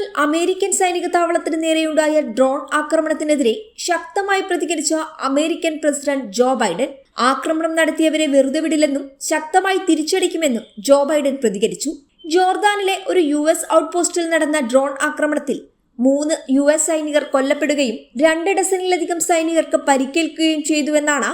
ജോർദാനിൽ American സൈനിക താവളത്തിന് നേരെയുണ്ടായ drone ആക്രമണത്തിനെതിരെ ശക്തമായി പ്രതികരിച്ച അമേരിക്കൻ പ്രസിഡന്റ് ജോ ബൈഡൻ ആക്രമണം നടത്തിയവരെ വെറുതെ വിടില്ലെന്നും ശക്തമായി തിരിച്ചടിക്കുമെന്നും ജോ ബൈഡൻ പ്രതികരിച്ചു. ജോർദാനിലെ ഒരു യു എസ് ഔട്ട്പോസ്റ്റിൽ നടന്ന ഡ്രോൺ ആക്രമണത്തിൽ മൂന്ന് യു എസ് സൈനികർ കൊല്ലപ്പെടുകയും രണ്ട് ഡസനിലധികം സൈനികർക്ക് പരിക്കേൽക്കുകയും ചെയ്തുവെന്നാണ്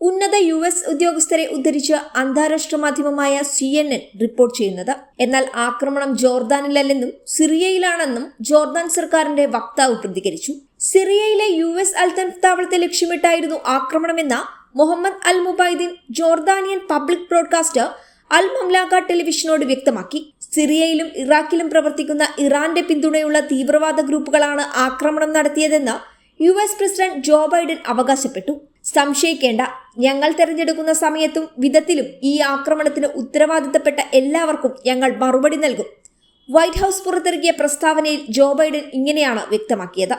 ഉന്നത യു എസ് ഉദ്യോഗസ്ഥരെ ഉദ്ധരിച്ച് അന്താരാഷ്ട്ര മാധ്യമമായ സി എൻ എൻ റിപ്പോർട്ട് ചെയ്യുന്നത്. എന്നാൽ ആക്രമണം ജോർദാനിലല്ലെന്നും സിറിയയിലാണെന്നും ജോർദാൻ സർക്കാരിന്റെ വക്താവ് പ്രതികരിച്ചു. സിറിയയിലെ യു എസ് അൽത്തൻഫ് താവളത്തെ ലക്ഷ്യമിട്ടായിരുന്നു ആക്രമണമെന്ന Muhammad Al Mubaidin Jordanian public broadcaster Al Mamlaka ടെലിവിഷനോട് വ്യക്തമാക്കി. സിറിയയിലും ഇറാഖിലും പ്രവർത്തിക്കുന്ന ഇറാന്റെ പിന്തുണയുള്ള തീവ്രവാദ ഗ്രൂപ്പുകളാണ് ആക്രമണം നടത്തിയതെന്ന് U S president Joe Biden അവകാശപ്പെട്ടു. സംശയിക്കേണ്ട. ഞങ്ങൾ തെരഞ്ഞെടുക്കുന്ന സമയത്തും വിധത്തിലും ഈ ആക്രമണത്തിന് ഉത്തരവാദിത്തപ്പെട്ട എല്ലാവർക്കും ഞങ്ങൾ മറുപടി നൽകും. വൈറ്റ് ഹൗസ് പുറത്തിറക്കിയ പ്രസ്താവനയിൽ ജോ ബൈഡൻ ഇങ്ങനെയാണ് വ്യക്തമാക്കിയത്.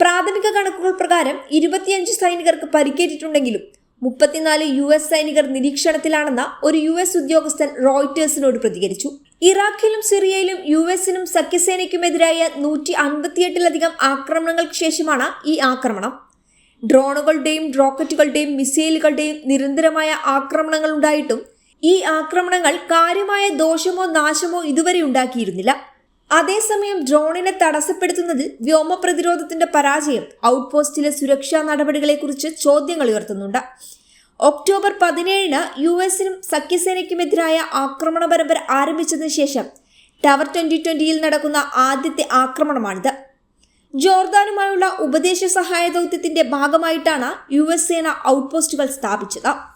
പ്രാഥമിക കണക്കുകൾ പ്രകാരം ഇരുപത്തിയഞ്ച് സൈനികർക്ക് പരിക്കേറ്റിട്ടുണ്ടെങ്കിലും മുപ്പത്തിനാല് യു എസ് സൈനികർ നിരീക്ഷണത്തിലാണെന്ന ഒരു യു എസ് ഉദ്യോഗസ്ഥൻ റോയിറ്റേഴ്സിനോട് പ്രതികരിച്ചു. ഇറാഖിലും സിറിയയിലും യു എസിനും സഖ്യസേനയ്ക്കുമെതിരായ നൂറ്റി അൻപത്തിയെട്ടിലധികം ആക്രമണങ്ങൾക്ക് ശേഷമാണ് ഈ ആക്രമണം. ഡ്രോണുകളുടെയും റോക്കറ്റുകളുടെയും മിസൈലുകളുടെയും നിരന്തരമായ ആക്രമണങ്ങൾ ഉണ്ടായിട്ടും ഈ ആക്രമണങ്ങൾ കാര്യമായ ദോഷമോ നാശമോ ഇതുവരെ ഉണ്ടാക്കിയിരുന്നില്ല. അതേസമയം ഡ്രോണിനെ തടസ്സപ്പെടുത്തുന്നതിൽ വ്യോമ പ്രതിരോധത്തിന്റെ പരാജയം ഔട്ട്പോസ്റ്റിലെ സുരക്ഷാ നടപടികളെക്കുറിച്ച് ചോദ്യങ്ങൾ ഉയർത്തുന്നുണ്ട്. ഒക്ടോബർ പതിനേഴിന് യു എസിനും സഖ്യസേനയ്ക്കുമെതിരായ ആക്രമണ പരമ്പര ആരംഭിച്ചതിന് ശേഷം ടവർ ട്വന്റി ട്വന്റിയിൽ നടക്കുന്ന ആദ്യത്തെ ആക്രമണമാണിത്. ജോർദാനുമായുള്ള ഉപദേശ സഹായ ദൗത്യത്തിന്റെ ഭാഗമായിട്ടാണ് യു എസ് സേന ഔട്ട്പോസ്റ്റുകൾ സ്ഥാപിച്ചത്.